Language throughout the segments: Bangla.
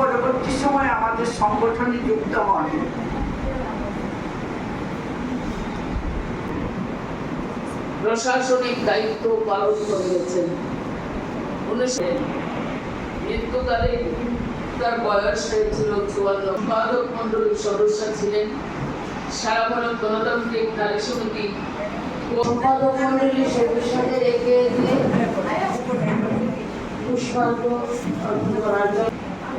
পরবর্তী সময় আমাদের সংগঠনে যুক্ত হন। প্রশাসনিক দায়িত্ব পালন করিয়েছেন উনিশশো মৃত্যুকালে তার বয়স হয়েছিল চুয়ান্ন। সম্পাদক মন্ডলীর সদস্য ছিলেন সারা ভারত গণতান্ত্রিক নারী সমিতি। সম্পাদক মন্ডলী সে বিষয়ে রেখে দিয়ে পুষ্পার্ঘ অর্পণ করার জন্য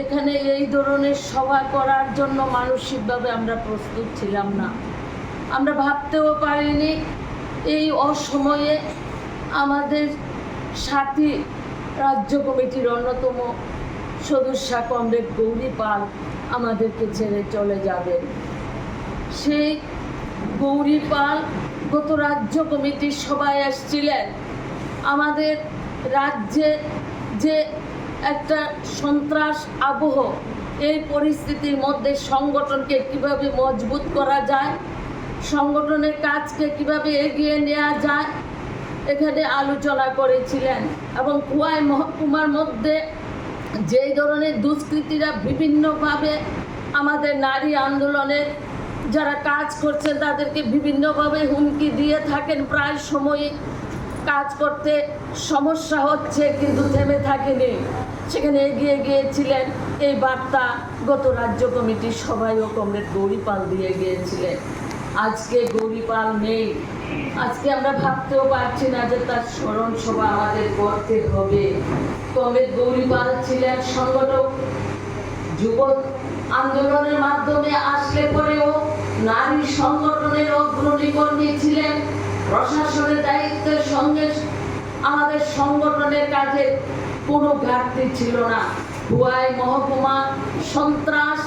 এখন এই ধরনের সভা করার জন্য মানসিকভাবে আমরা প্রস্তুত ছিলাম না। আমরা ভাবতেও পারিনি এই অসময়ে আমাদের সাথী রাজ্য কমিটির অন্যতম সদস্যা কমরেড গৌরী পাল আমাদেরকে ছেড়ে চলে যাবেন সেই গৌরী পাল গত রাজ্য কমিটির সভায় এসেছিলেন আমাদের রাজ্যে যে একটা সন্ত্রাস আবহ, এই পরিস্থিতির মধ্যে সংগঠনকে কীভাবে মজবুত করা যায়, সংগঠনের কাজকে কীভাবে এগিয়ে নেওয়া যায়, এখানে আলোচনা করেছিলেন এবং কুয়ায় মহকুমার মধ্যে যেই ধরনের দুষ্কৃতীরা বিভিন্নভাবে আমাদের নারী আন্দোলনের যারা কাজ করছেন, তাদেরকে বিভিন্নভাবে হুমকি দিয়ে থাকেন। প্রায় সময়ই কাজ করতে সমস্যা হচ্ছে, কিন্তু থেমে থাকেনি। সেখানে এগিয়ে গিয়েছিলেন এই বার্তা গত রাজ্য কমিটির সভায় ও কমরেড গৌরীপাল দিয়ে গিয়েছিলেন। আজকে গৌরীপাল নেই। আজকে আমরা ভাবতেও পারছি না যে তার স্মরণ সভা আমাদের করতে হবে। তবে গৌরীপাল ছিলেন সংগঠক। যুব আন্দোলনের মাধ্যমে আসলে পরেও নারী সংগঠনের অগ্রণী কর্মী ছিলেন। প্রশাসনের দায়িত্বের সঙ্গে আমাদের সংগঠনের কাজে কোনো ঘাটতি ছিল না। হুয়াই মহকুমা, সন্ত্রাস,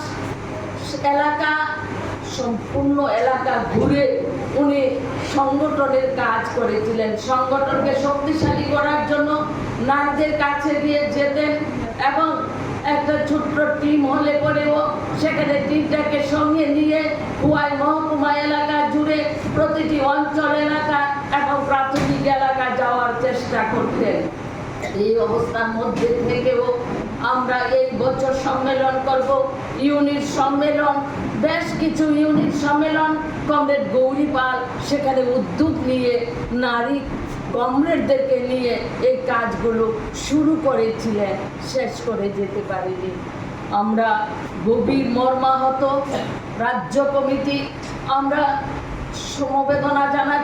এলাকা সম্পূর্ণ এলাকা ঘুরে উনি সংগঠনের কাজ করেছিলেন। সংগঠনকে শক্তিশালী করার জন্য নারীদের কাছে দিয়ে যেতেন এবং একটা ছোট্ট টিম হলে পরেও সেখানে টিমটাকে সঙ্গে নিয়ে হুয়াই মহকুমা এলাকা জুড়ে প্রতিটি অঞ্চল এলাকা এবং প্রাথমিক এলাকা যাওয়ার চেষ্টা করতেন। এই অবস্থার মধ্যে থেকেও আমরা এই বছর সম্মেলন করব, ইউনিট সম্মেলন, বেশ কিছু ইউনিট সম্মেলন। কমরেড গৌরী পাল সেখানে উদ্যোগ নিয়ে, নারী কমরেডদেরকে নিয়ে এই কাজগুলো শুরু করেছিলেন, শেষ করে যেতে পারিনি। আমরা গভীর মর্মাহত, রাজ্য কমিটি, আমরা সমবেদনা জানাই।